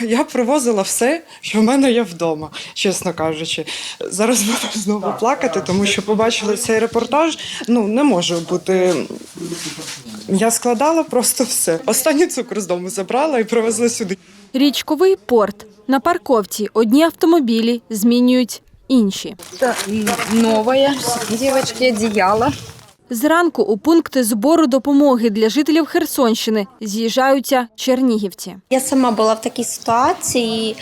Я привозила все, що в мене є вдома, чесно кажучи. Зараз буду знову плакати, тому що побачили цей репортаж. Ну не може бути. Я складала просто все. Останній цукор з дому забрала і привезла сюди. Річковий порт. На парковці одні автомобілі змінюють інші. новая. Девочки, одеяло. Зранку у пункти збору допомоги для жителів Херсонщини з'їжджаються чернігівці. Я сама була в такій ситуації.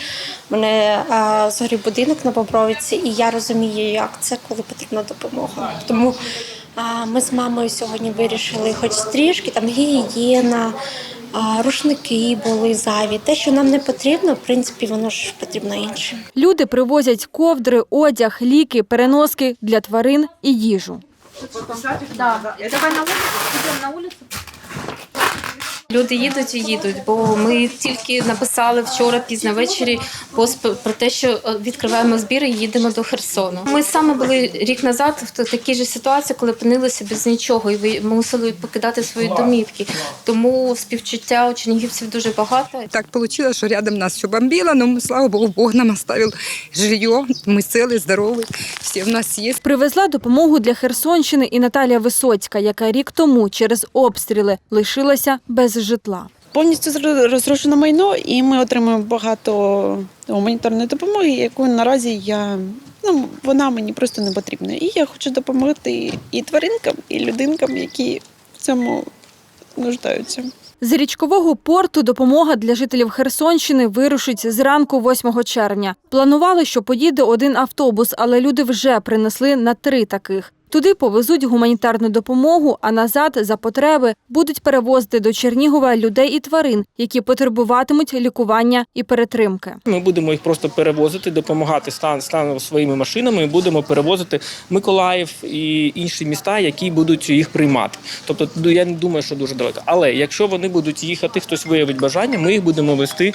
У мене а, згорів будинок на Бобровиці, і я розумію, як це, коли потрібна допомога. Тому а, ми з мамою сьогодні вирішили, хоч трішки там гігієна, рушники були зайві. Те, що нам не потрібно, в принципі, воно ж потрібно іншим. Люди привозять ковдри, одяг, ліки, переноски для тварин і їжу. Люди їдуть і їдуть, бо ми тільки написали вчора пізно ввечері пост про те, що е, відкриваємо збір і їдемо до Херсону. Ми саме були рік назад в такій же ситуації, коли опинилися без нічого і ви- мусили покидати свої домівки. Тому співчуття у чернігівців дуже багато. Так получилось, что рядом нас все бомбило, но мы, слава богу, Бог нам оставил жилье. Мы целы, здоровы, все у нас есть. Привезла допомогу для Херсонщини і Наталія Висоцька, яка рік тому через обстріли лишилася без житла. повністю розрушено майно, і ми отримуємо багато гуманітарної допомоги, яку наразі я ну вона мені просто не потрібна. І я хочу допомогти і тваринкам, і людинкам, які в цьому нуждаються. З річкового порту допомога для жителів Херсонщини вирушить зранку 8 червня. Планували, що поїде один автобус, але люди вже принесли на три таких. Туди повезуть гуманітарну допомогу, а назад за потреби будуть перевозити до Чернігова людей і тварин, які потребуватимуть лікування і перетримки. Ми будемо їх просто перевозити, допомагати стан, станом своїми машинами. і Будемо перевозити Миколаїв і інші міста, які будуть їх приймати. Тобто, ну, я не думаю, що дуже далеко. Але якщо вони будуть їхати, хтось виявить бажання, ми їх будемо вести е,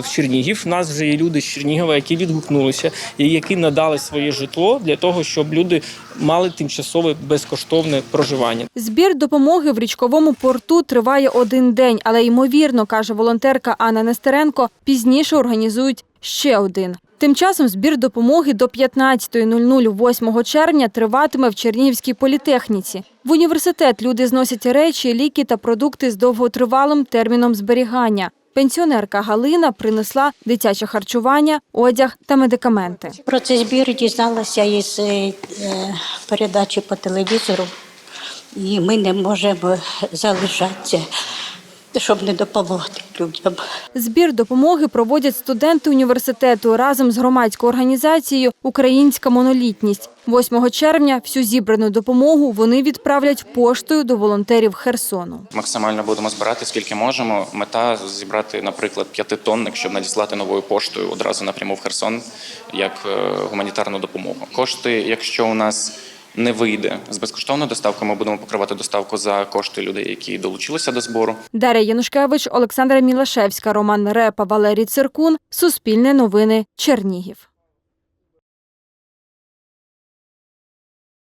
в Чернігів. У нас вже є люди з Чернігова, які відгукнулися і які надали своє житло для того, щоб люди мали тимчасове безкоштовне проживання. Збір допомоги в річковому порту триває один день, але ймовірно, каже волонтерка Анна Нестеренко, пізніше організують ще один. Тим часом збір допомоги до 15.00 8 червня триватиме в Чернігівській політехніці. В університет люди зносять речі, ліки та продукти з довготривалим терміном зберігання. Пенсіонерка Галина принесла дитяче харчування, одяг та медикаменти. Про цей збір дізналася із е, е, передачі по телевізору, і ми не можемо залишатися, щоб не допомогти людям. Збір допомоги проводять студенти університету разом з громадською організацією Українська монолітність. 8 червня всю зібрану допомогу вони відправлять поштою до волонтерів Херсону. Максимально будемо збирати скільки можемо. Мета зібрати, наприклад, п'ятитонник, щоб надіслати новою поштою одразу напряму в Херсон як е, гуманітарну допомогу. Кошти, якщо у нас не вийде з безкоштовною доставкою, ми будемо покривати доставку за кошти людей, які долучилися до збору. Дар'я Янушкевич, Олександра Мілашевська, Роман Репа, Валерій Циркун. Суспільне новини. Чернігів.